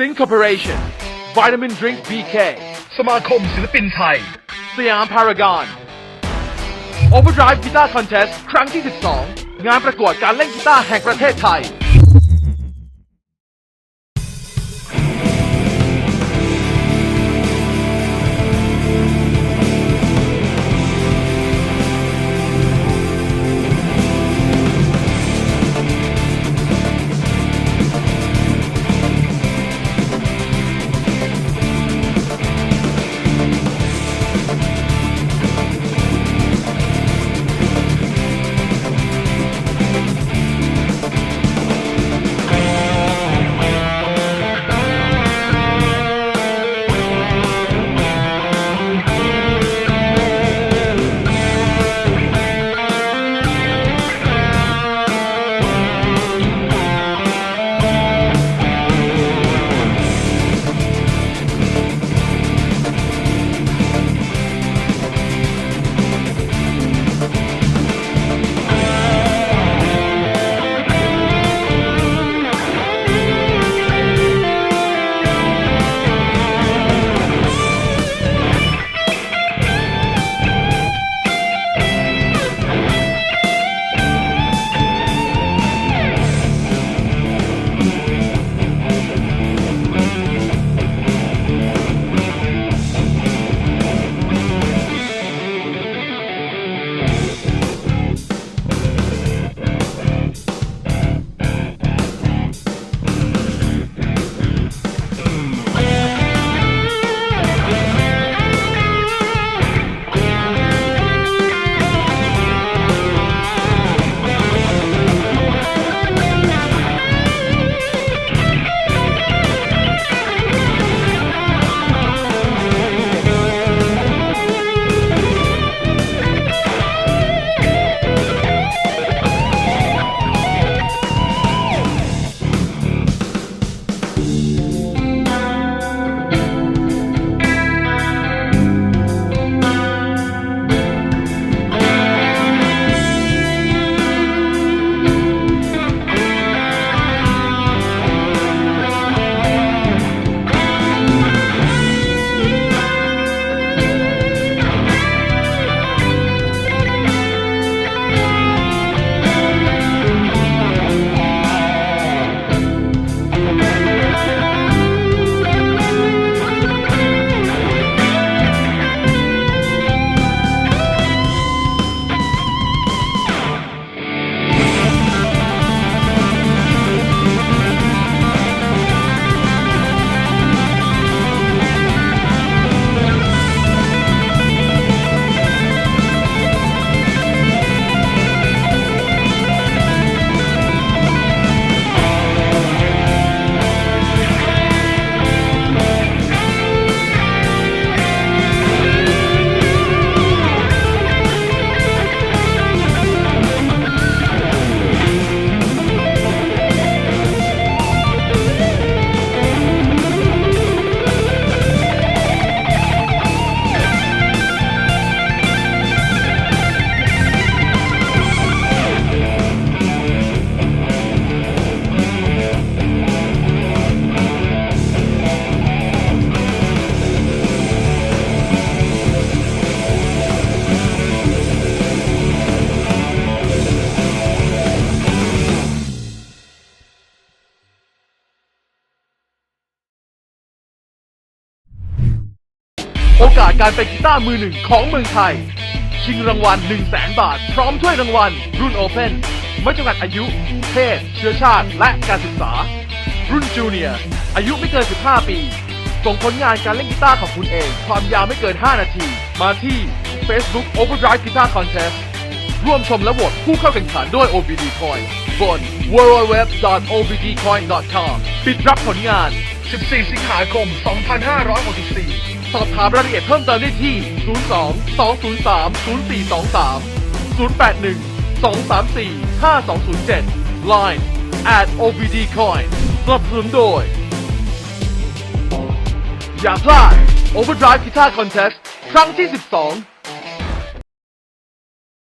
Sync Corporation Vitamin Drink BK สมาคมศิลปินไทย สยามพารากอน Overdrive Guitar Contest ครั้งที่ 12 งานประกวดการเล่นกีตาร์แห่งประเทศไทย โอกาสการเป็นกีตาร์มือหนึ่งของเมืองไทย ชิงรางวัล 1 0 0 0 0แบาท พร้อมถ้วยรางวัล รุ่นโอเพนไม่จำกัดอายุ เพศ เชื้อชาติ และการศึกษา รุ่นจูเนียร์อายุไม่เกิน 15 ปี ส่งผลงานการเล่นกีตาร์ของคุณเอง ความยาวไม่เกิน 5 นาที มาที่ Facebook Overdrive Guitar Contest ร่วมชมและโหวตผู้เข้าแข่งขันด้วย OBD Coin บน www.obdcoin.com ปิดรับผลงาน 14 สิงหาคม 2564 สอบถามรายละเอียดเพิ่มเติมได้ที่ 02 203 0423 081 234 5207 Line at obdcoin สนับสนุนโดย อย่าพลาด Overdrive Guitar Contest ครั้งที่ 12